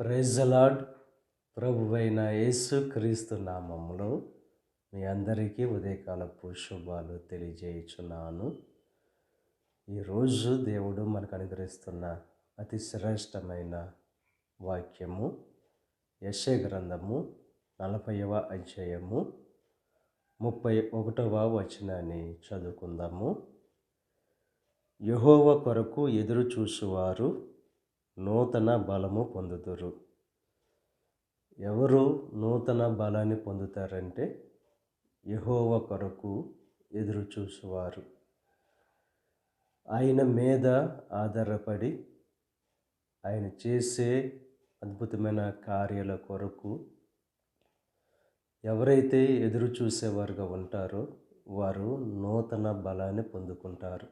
ప్రైజలాడ్ ప్రభువైన యేసు క్రీస్తు నామములో మీ అందరికీ ఉదయకాలపు శుభాలు తెలియజేయుచున్నాను. ఈరోజు దేవుడు మనకు అనుగ్రహిస్తున్న అతి శ్రేష్టమైన వాక్యము యశ గ్రంథము నలభైవ అధ్యాయము ముప్పై ఒకటవ వచనాన్ని చదువుకుందాము. యహోవ కొరకు ఎదురు చూసువారు నూతన బలము పొందుతారు. ఎవరు నూతన బలాన్ని పొందుతారంటే యహోవ కొరకు ఎదురు చూసువారు. ఆయన మీద ఆధారపడి ఆయన చేసే అద్భుతమైన కార్యాల కొరకు ఎవరైతే ఎదురు చూసేవారుగా ఉంటారో వారు నూతన బలాన్ని పొందుకుంటారు.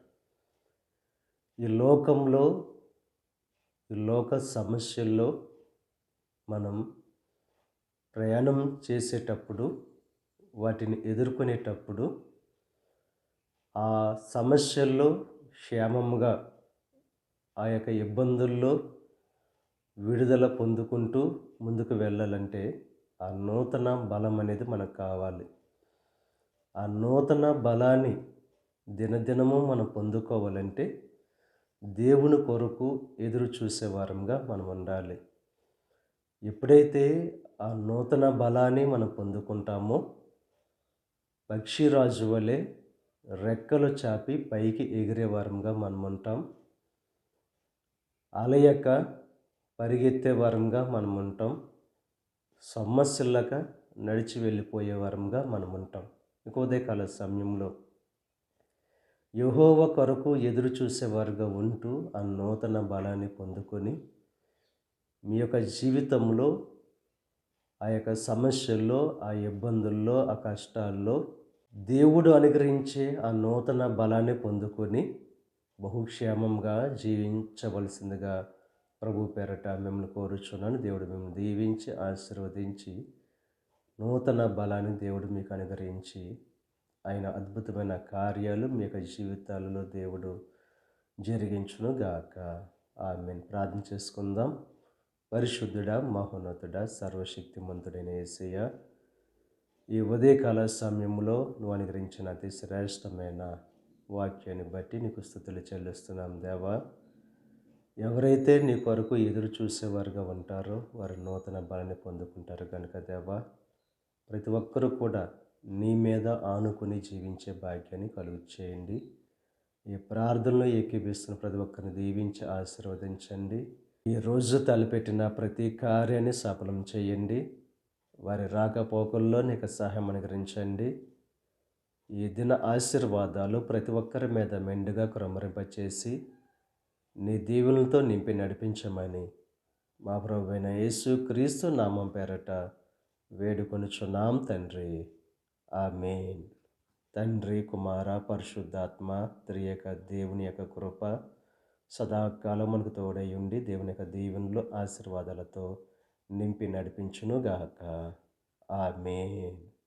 ఈ లోకంలో ఈ లోక సమస్యల్లో మనం ప్రయాణం చేసేటప్పుడు వాటిని ఎదుర్కొనేటప్పుడు ఆ సమస్యల్లో క్షేమంగా ఆ యొక్క ఇబ్బందుల్లో విడుదల పొందుకుంటూ ముందుకు వెళ్ళాలంటే ఆ నూతన బలం అనేది మనకు కావాలి. ఆ నూతన బలాన్ని దినదినము మనం పొందుకోవాలంటే దేవుని కొరకు ఎదురు చూసేవారంగా మనం ఉండాలి. ఎప్పుడైతే ఆ నూతన బలాన్ని మనం పొందుకుంటామో పక్షిరాజు వలె రెక్కలు చాపి పైకి ఎగిరేవారంగా మనం ఉంటాం. అలయక పరిగెత్తే వారంగా మనం ఉంటాం. సమస్యలక నడిచి వెళ్ళిపోయే వారంగా మనం ఉంటాం. ఇంకో ఉదయకాల సమయంలో యహోవ కొరకు ఎదురు చూసేవారుగా ఉంటూ ఆ నూతన బలాన్ని పొందుకొని మీ యొక్క జీవితంలో ఆ యొక్క సమస్యల్లో ఆ ఇబ్బందుల్లో ఆ కష్టాల్లో దేవుడు అనుగ్రహించే ఆ నూతన బలాన్ని పొందుకొని బహుక్షేమంగా జీవించవలసిందిగా ప్రభు పేరట మిమ్మల్ని కోరుచున్నాను. దేవుడు మిమ్మల్ని దీవించి ఆశీర్వదించి నూతన బలాన్ని దేవుడు మీకు అనుగ్రహించి ఆయన అద్భుతమైన కార్యాలు మీ యొక్క జీవితాలలో దేవుడు జరిగించును గాక. ఆమెను. ప్రార్థన చేసుకుందాం. పరిశుద్ధుడా మహోన్నతుడా సర్వశక్తిమంతుడైన ఏసయ్య ఈ ఉదయకాల సమయంలో నువ్వు అనుగ్రహించిన అతి శ్రేష్టమైన వాక్యాన్ని బట్టి నీకు స్థుతులు చెల్లిస్తున్నాం దేవా. ఎవరైతే నీ కొరకు ఎదురు చూసేవారుగా ఉంటారో వారు నూతన బలాన్ని పొందుకుంటారు కనుక దేవా. ప్రతి ఒక్కరూ కూడా నీ మీద ఆనుకుని జీవించే భాగ్యాన్ని కలుగు చేయండి ఈ ప్రార్థనలో ఏకీభిస్తున్న ప్రతి ఒక్కరిని దీవించి ఆశీర్వదించండి. ఈ రోజు తలపెట్టిన ప్రతి కార్యాన్ని సఫలం చేయండి. వారి రాకపోకల్లో నీకు సహాయం అనుగ్రహించండి. ఈ దిన ఆశీర్వాదాలు ప్రతి ఒక్కరి మీద మెండుగా క్రమరింపచేసి నీ దీవులతో నింపి నడిపించమని మా ప్రభు అయిన యేసు క్రీస్తు నామం పేరట వేడుకొనుచున్నాం తండ్రి. ఆమెన్. తండ్రి కుమార పరిశుద్ధాత్మ త్రియక దేవుని యొక్క కృప సదాకాలం మనకు తోడై ఉండి దేవుని యొక్క దీవెనలు ఆశీర్వాదాలతో నింపి నడిపించునుగాక. ఆమెన్.